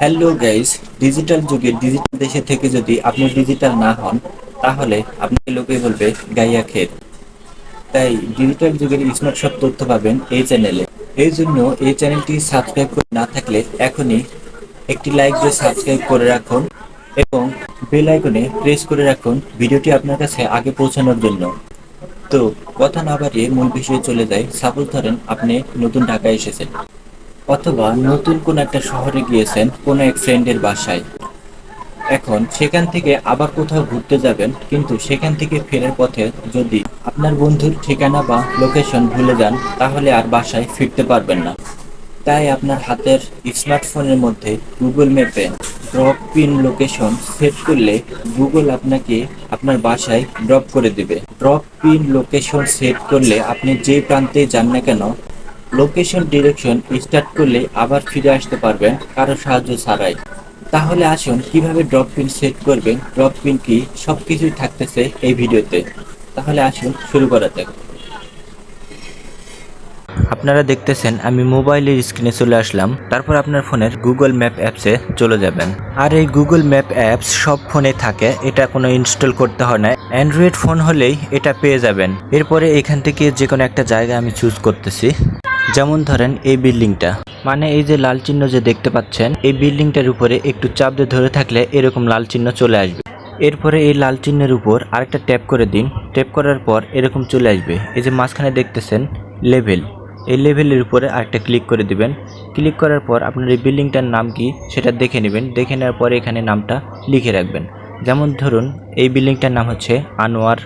Hello guys digital যুগে digital দেশে থেকে যদি আপনি ডিজিটাল না হন, তাহলে আপনাকে লোকে বলবে গাইয়া খেত তাই ডিজিটাল যুগের স্মার্ট সব তথ্য পাবেন এই চ্যানেলে এই জন্য এই চ্যানেলটি সাবস্ক্রাইব করে না থাকলে এখনই একটি লাইক দিয়ে সাবস্ক্রাইব করে রাখুন এবং বেল আইকনে প্রেস করে রাখুন ভিডিওটি আপনার কাছে আগে পৌঁছানোর জন্য। তো, কথা না বাড়িয়ে মূল বিষয়ে চলে যাই। সাপোজ ধরেন আপনি নতুন ঢাকায় এসেছেন। অথবা নতুন কোন একটা শহরে গিয়েছেন কোনো এক ফ্রেন্ডের বাসায়। এখন সেখান থেকে আবার কোথাও ঘুরতে যাবেন, কিন্তু সেখান থেকে ফেরার পথে যদি আপনার বন্ধুর ঠিকানা বা লোকেশন ভুলে যান, তাহলে আর বাসায় ফিরতে পারবেন না। তাই আপনার হাতের স্মার্টফোনের মধ্যে গুগল ম্যাপে ড্রপ পিন লোকেশন সেট করলে গুগল আপনাকে আপনার বাসায় ড্রপ করে দিবে। ড্রপ পিন লোকেশন সেট করলে আপনি যে প্রান্তে যান না কেন লোকেশন, ডিরেকশন, স্টার্ট করলে আবার ফিরে আসতে পারবেন কারও সাহায্য ছাড়াই। তাহলে আসুন, কীভাবে ড্রপ পিন সেট করবেন ড্রপ পিন কি, সবকিছুই থাকতেছে এই ভিডিওতে। তাহলে আসুন, শুরু করা যাক। আপনারা দেখতেছেন, আমি মোবাইলের স্ক্রিনে চলে আসলাম। তারপর আপনার ফোনের গুগল ম্যাপ অ্যাপসে চলে যাবেন। আর এই গুগল ম্যাপ অ্যাপস সব ফোনে থাকে, এটা কোনো ইনস্টল করতে হয় না। অ্যান্ড্রয়েড ফোন হলেই এটা পেয়ে যাবেন। এরপরে এখান থেকে যে কোনো একটা জায়গা আমি চুজ করতেছি। যেমন ধরেন এই বিল্ডিংটা। মানে এই যে লাল চিহ্ন যে দেখতে পাচ্ছেন, এই বিল্ডিংটার উপরে একটু চাপ দিয়ে ধরে থাকলে এরকম লাল চিহ্ন চলে আসবে। এরপরে এই লাল চিহ্নের উপর আরেকটা ট্যাপ করে দিন। ট্যাপ করার পর এরকম চলে আসবে। এই যে মাঝখানে দেখতেছেন লেভেল। এই লেভেলের উপরে আরেকটা ক্লিক করে দিবেন। ক্লিক করার পর আপনার এই বিল্ডিংটার নাম কি সেটা দেখে নেবেন। দেখে নেওয়ার পরে এখানে নামটা লিখে রাখবেন। যেমন ধরুন এই বিল্ডিংটার নাম হচ্ছে আনোয়ার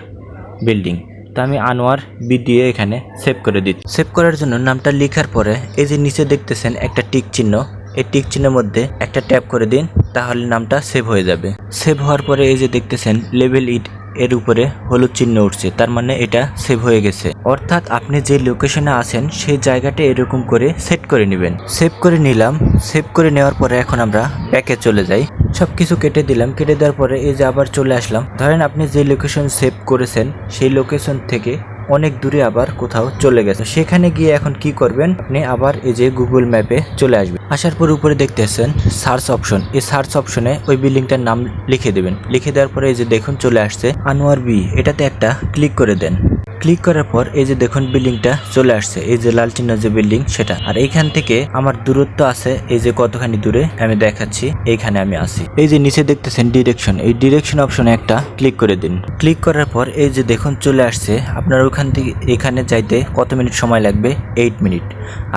বিল্ডিং। তো আমি আনোয়ার বি দিয়ে এখানে সেভ করে দিই সেভ করার জন্য নামটা লেখার পরে এই যে নিচে দেখতেছেন একটা টিক চিহ্ন, এই টিক চিহ্নের মধ্যে একটা ট্যাপ করে দিন, তাহলে নামটা সেভ হয়ে যাবে। সেভ হওয়ার পরে এই যে দেখতেছেন লেভেল ইট এর উপরে হলুদ চিহ্ন উঠছে, তার মানে এটা সেভ হয়ে গেছে। অর্থাৎ আপনি যে লোকেশনে আছেন, সেই জায়গাটা এরকম করে সেট করে নেবেন। সেভ করে নিলাম। সেভ করে নেওয়ার পরে এখন আমরা ব্যাকে চলে যাই। সব কিছু কেটে দিলাম। কেটে দেওয়ার পরে এই যে আবার চলে আসলাম। ধরেন আপনি যে লোকেশন সেভ করেছেন, সেই লোকেশন থেকে অনেক দূরে আবার কোথাও চলে গেছে। সেখানে গিয়ে এখন কি করবেন? আপনি আবার এই যে গুগল ম্যাপে চলে আসবেন। আসার পর উপরে দেখতেছেন সার্চ অপশন। এই সার্চ অপশনে ওই বিল্ডিংটার নাম লিখে দেবেন। লিখে দেওয়ার পরে এই যে দেখুন চলে আসছে আনোয়ার বি। এটাতে একটা ক্লিক করে দেন। ক্লিক করার পর এই যে দেখুন বিল্ডিংটা চলে আসছে। এই যে লাল চিহ্ন যে বিল্ডিং, সেটা। আর এইখান থেকে আমার দূরত্ব আছে, এই যে কতখানি দূরে, আমি দেখাচ্ছি। এইখানে আমি আছি। এই যে নিচে দেখতেছেন ডিরেকশন এই ডিরেকশন অপশনে একটা ক্লিক করে দিন। ক্লিক করার পর এই যে দেখুন চলে আসছে। আপনার ওখান থেকে এখানে যাইতে কত মিনিট সময় লাগবে? এইট মিনিট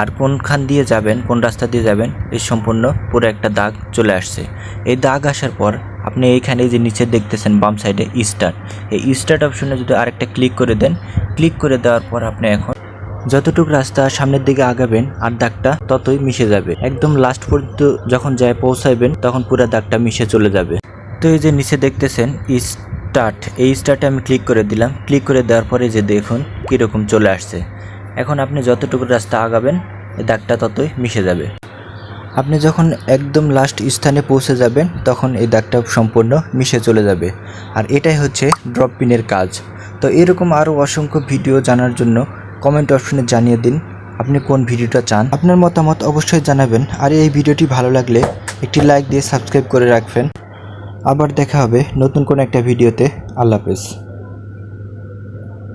আর কোনখান দিয়ে যাবেন, কোন রাস্তা দিয়ে যাবেন এই সম্পূর্ণ পুরো একটা দাগ চলে আসছে। এই দাগ আসার পর আপনি এইখানে যে নিচে দেখতেছেন বাম সাইডে স্টার্ট এই স্টার্ট অপশনে যদি আরেকটা ক্লিক করে দেন, ক্লিক করে দেওয়ার পর আপনি এখন যতটুকু রাস্তা সামনের দিকে আগাবেন আর দাগটা ততই মিশে যাবে। একদম লাস্ট পর্যন্ত যখন যায় পৌঁছাইবেন, তখন পুরো দাগটা মিশে চলে যাবে। তো এই যে নিচে দেখতেছেন স্টার্ট এই স্টার্টে আমি ক্লিক করে দিলাম। ক্লিক করে দেওয়ার পরে যে দেখুন কীরকম চলে আসছে। এখন আপনি যতটুকু রাস্তা আগাবেন, এই দাগটা ততই মিশে যাবে। আপনি যখন একদম লাস্ট স্থানে পৌঁছে যাবেন, তখন এই দাগটা সম্পূর্ণ মিশে চলে যাবে। আর এটাই হচ্ছে ড্রপ পিনের কাজ। তো এরকম আরও অসংখ্য ভিডিও জানার জন্য কমেন্ট অপশনে জানিয়ে দিন, আপনি কোন ভিডিওটা চান। আপনার মতামত অবশ্যই জানাবেন। আর এই ভিডিওটি ভালো লাগলে একটি লাইক দিয়ে সাবস্ক্রাইব করে রাখবেন। আবার দেখা হবে নতুন কোনো একটা ভিডিওতে আল্লাহ হাফেজ।